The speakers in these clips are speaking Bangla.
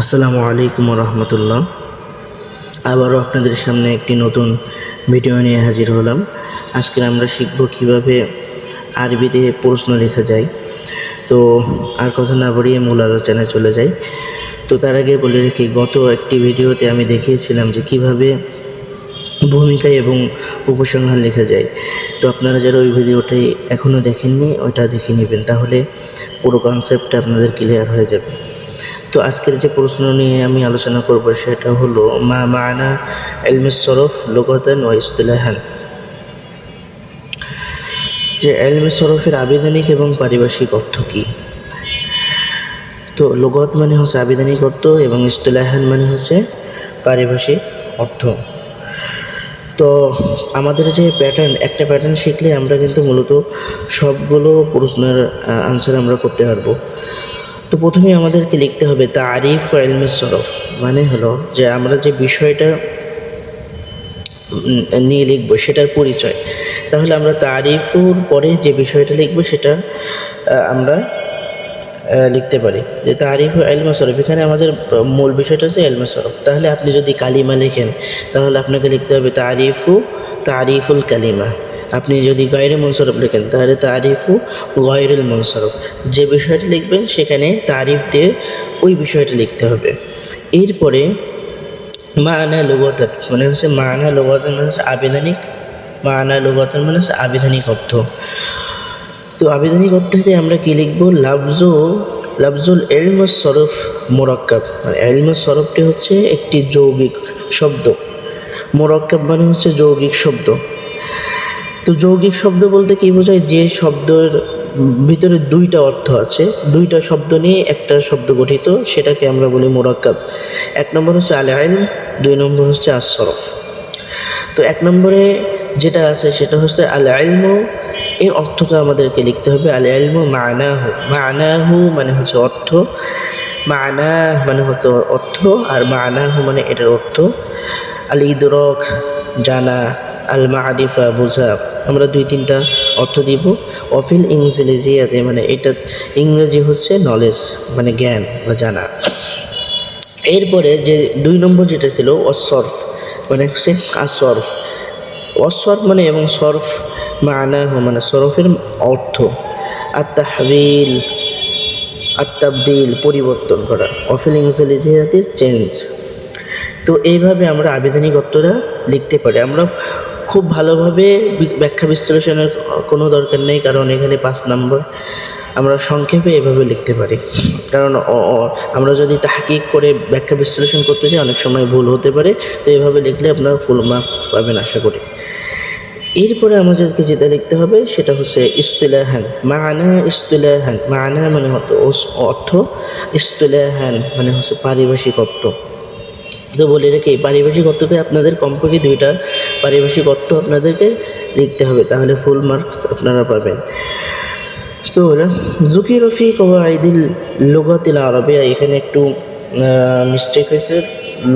আসসালামু আলাইকুম রহমতুল্লাহ আবারও আপনাদের সামনে একটি নতুন ভিডিও নিয়ে হাজির হলাম। আজকে আমরা শিখব কীভাবে আরবিতে প্রশ্ন লেখা যায়। তো আর কথা না বাড়িয়ে মূল আলোচনায় চলে যাই। তো তার আগে বলে রেখি, গত একটি ভিডিওতে আমি দেখিয়েছিলাম যে কীভাবে ভূমিকা এবং উপসংহার লেখা যায়। তো আপনারা যারা ওই ভিডিওটাই এখনও দেখেননি, ওইটা দেখে নেবেন। তাহলে পুরো কনসেপ্টটা আপনাদের ক্লিয়ার হয়ে যাবে। তো আজকের যে প্রশ্ন নিয়ে আমি আলোচনা করব সেটা হলো, মা মানা এলমিস সরফ লোকতান ও ইস্তিলাহান? যে এলমে সরফের আবেদনিক এবং পারিভাষিক অর্থ কী? তো লোগত মানে হচ্ছে আবেদনিক অর্থ এবং ইস্তিলাহান মানে হচ্ছে পারিভাষিক অর্থ। তো আমাদের যে প্যাটার্ন একটা প্যাটার্ন শিখলে আমরা কিন্তু মূলত সবগুলো প্রশ্নের আনসার আমরা করতে পারব। তো প্রথমে আমাদেরকে লিখতে হবে তারিফ এলমে সরফ। মানে হলো যে আমরা যে বিষয়টা নিয়ে লিখব, সেটার পরিচয়। তাহলে আমরা তারিফুর পরে যে বিষয়টা লিখব, সেটা আমরা লিখতে পারি। যে তারিফ এলমে সরফ, এখানে আমাদের মূল বিষয়টা হচ্ছে এলমে সরফ। তাহলে আপনি যদি কালিমা লেখেন, তাহলে আপনাকে লিখতে হবে তারিফু, তারিফুল কালিমা। আপনি যদি গয়রে মনসরফ লেখেন, তাহলে তারিফু গয়রুল মনসরফ। যে বিষয়টি লিখবেন, সেখানে তারিফ দিয়ে ওই বিষয়টি লিখতে হবে। এরপরে মানা লুগতান মানে হচ্ছে মানা লুগতান মানে হচ্ছে আবেদনিক, মানা লুগতান মানে হচ্ছে আবেদনিক অর্থ। তো আবেদনিক অর্থে আমরা কি লিখব? লাফজো, লাফজুল এলম সরফ মোরাক্কাব। মানে এলম সরফটি হচ্ছে একটি যৌগিক শব্দ। মোরাক্কাব মানে হচ্ছে যৌগিক শব্দ। তো যৌগিক শব্দ বলতে কি বোঝায়? যে শব্দের ভিতরে দুইটা অর্থ আছে। দুইটা শব্দ নিয়ে একটা শব্দ গঠিত, সেটাকে আমরা বলি মোরাক্কাব। এক নম্বর হচ্ছে আল আইল দুই নম্বর হচ্ছে আসরফ তো এক নম্বরে যেটা আছে সেটা হচ্ছে আল আলমু এর অর্থটা আমাদেরকে লিখতে হবে আল আলমু মানাহু। মানাহু মানে হচ্ছে অর্থ। মানা মানে হতো অর্থ, আর মানাহু মানে এটার অর্থ। আল ইদরক, জানা। আল মারিফা বোঝা। আমরা দুই তিনটা অর্থ দিব। অফিল ইংরেজিয়াতে মানে এটা ইংরেজি হচ্ছে নলেজ মানে জ্ঞান বা জানা। এরপরে যে দুই নম্বর যেটা ছিল অসর্ফ মানে হচ্ছে আসর্ফ অসর্ফ মানে এবং সর্ফ মানা মানে সরফের অর্থ। আত্মাহবিল আত্মাবদিল পরিবর্তন করা। অফিল ইংরেজিয়াতে চেঞ্জ তো এইভাবে আমরা আবেদনিক অর্থটা লিখতে পারি। আমরা খুব ভালোভাবে ব্যাখ্যা বিশ্লেষণের কোনো দরকার নেই, কারণ এখানে পাঁচ নম্বর আমরা সংক্ষেপে এভাবে লিখতে পারি। কারণ আমরা যদি তাহকিক করে ব্যাখ্যা বিশ্লেষণ করতে চাই, অনেক সময় ভুল হতে পারে। তো এভাবে লিখলে আপনারা ফুল মার্কস পাবেন আশা করি। এরপরে আমাদেরকে যেটা লিখতে হবে, সেটা হচ্ছে ইস্তিলাহান। মানা ইস্তিলাহান। মানা মানে হতো অর্থ। ইস্তিলাহান মানে হচ্ছে পারিভাষিক অর্থ। তো বলে রেখে, পারিভাষিক অর্থতে আপনাদের কমপক্ষে দুইটা পারিভাষিক অর্থ আপনাদেরকে লিখতে হবে, তাহলে ফুল মার্কস আপনারা পাবেন। তো হলো জুকি রফি কবাইদিল লোগতিল আরবিয়া। এখানে একটু মিস্টেক হয়েছে।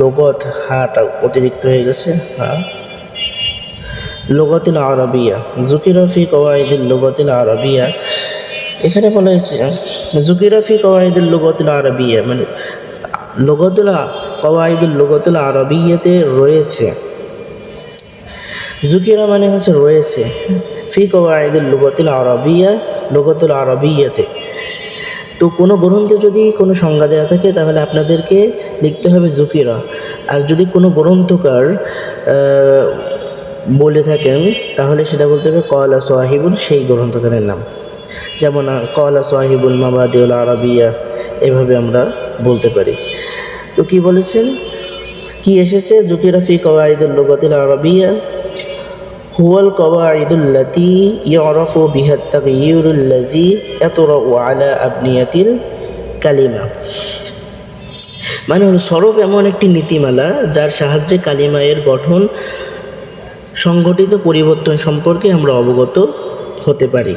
লোগত হাটা অতিরিক্ত হয়ে গেছে হ্যাঁ। লোগতিল আরবিয়া, জুকি রফি কওয়াইদিল লোগতিল আরবিয়া। এখানে বলা হয়েছে, জুকি রফি কওয়াইদিল লোগতিল আরবিয়া। মানে লোগতুল কওয়াইদুল লোগতুল আরবিয়াতে রয়েছে। জুকিরা মানে হচ্ছে রয়েছে। ফি কওয়াইদুল লোগতুল আরবিয়া, লোগতুল আরবিয়াতে। তো কোনো গ্রন্থে যদি কোনো সংজ্ঞা দেওয়া থাকে, তাহলে আপনাদেরকে লিখতে হবে জুকিরা। আর যদি কোনো গ্রন্থকার বলে থাকেন, তাহলে সেটা বলতে হবে কলা সোয়াহিবুল সেই গ্রন্থকারের নাম। যেমন কলা সোয়াহিবুল মাবাদিউল আরবিয়া, এভাবে আমরা বলতে পারি। তো কি বলেছেন? কি এসেছে? জুকিরাফি কওয়াইদুল লুগাতিল আরবিয়া। হুয়াল কওয়াইদুল্লাতি ইউরাফু বিহাত তাগয়িরুল্লাজি ইতরাউ আলা আবনিয়াতিল কালিমা। মানে হলো সরব এমন একটি নীতিমালা যার সাহায্যে কালিমা এর গঠন সংগঠিত পরিবর্তন সম্পর্কে আমরা অবগত হতে পারি।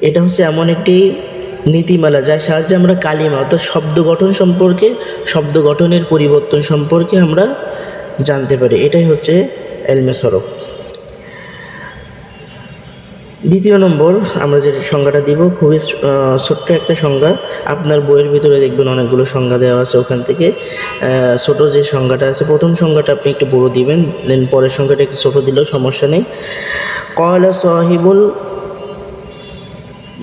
এটা হচ্ছে এমন একটি নীতিমালা যার সাহায্যে আমরা কালিমা, অর্থাৎ শব্দ গঠন সম্পর্কে শব্দ গঠনের পরিবর্তন সম্পর্কে আমরা জানতে পারি। এটাই হচ্ছে এলমে সরব। দ্বিতীয় নম্বর, আমরা যে সংজ্ঞাটা দিব, খুবই ছোট্ট একটা সংজ্ঞা। আপনার বইয়ের ভিতরে দেখবেন অনেকগুলো সংজ্ঞা দেওয়া আছে ওখান থেকে। ছোট যে সংজ্ঞাটা আছে, প্রথম সংজ্ঞাটা আপনি একটু বড় দিবেন, দেন পরের সংখ্যাটা একটু ছোটো দিলেও সমস্যা নেই। কয়লা সাহিবুল,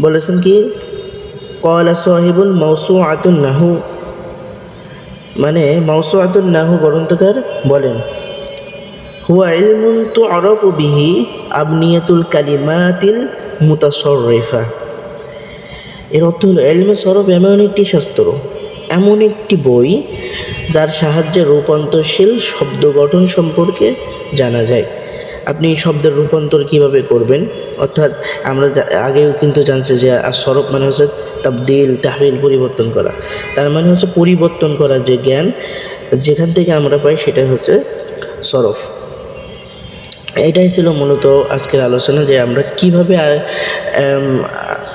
বলেছেন কি? কয়লা সাহিবুল মৌসু আতুন নাহু মানে মৌসু আতুন নাহু গ্রন্থকার বলেন, হুয়া ইলমুন তুআরাফু বিহি আবনিয়াতুল কালিমাতিল মুতাসররিফা এর অর্থ হলো এলমে সরব এমন একটি শাস্ত্র, এমন একটি বই যার সাহায্যে রূপান্তরশীল শব্দ গঠন সম্পর্কে জানা যায়। আপনি শব্দের রূপান্তর কীভাবে করবেন? অর্থাৎ আমরা আগেও কিন্তু জানছি যে আর সরব মানে হচ্ছে তাবদিল তাহিল পরিবর্তন করা। তার মানে হচ্ছে পরিবর্তন করা যে জ্ঞান, যেখান থেকে আমরা পাই সেটা হচ্ছে সরফ। এটাই ছিল মূলত আজকের আলোচনা যে আমরা কীভাবে আর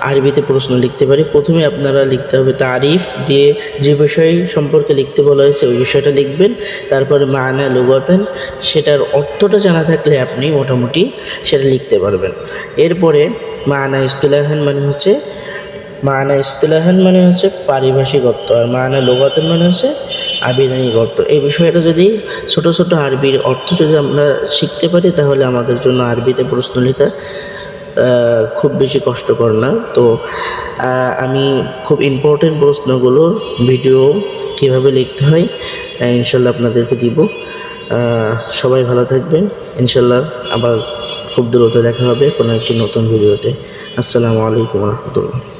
আরবিতে প্রশ্ন লিখতে পারি। প্রথমে আপনারা লিখতে হবে তারিফ দিয়ে যে বিষয় সম্পর্কে লিখতে বলা হয়েছে ওই বিষয়টা লিখবেন। তারপরে মানা লুগতান, সেটার অর্থটা জানা থাকলে আপনি মোটামুটি সেটা লিখতে পারবেন। এরপরে মানা ইস্তুলাহান মানে হচ্ছে, মানা ইস্তুলাহান মানে হচ্ছে পারিভাষিক অর্থ আর মানা লোগাতান মানে হচ্ছে আবেদনিক অর্থ। এই বিষয়টা যদি ছোট ছোট আরবির অর্থ যদি আমরা শিখতে পারি তাহলে আমাদের জন্য আরবিতে প্রশ্ন লেখা খুব বেশি কষ্টকর না। তো আমি খুব ইম্পর্টেন্ট প্রশ্নগুলোর ভিডিও কীভাবে লিখতে হয় ইনশাল্লাহ আপনাদেরকে দিব। সবাই ভালো থাকবেন। ইনশাল্লাহ আবার খুব দ্রুত দেখা হবে কোনো একটি নতুন ভিডিওতে আসসালামু আলাইকুম রহমতুল্লাহ।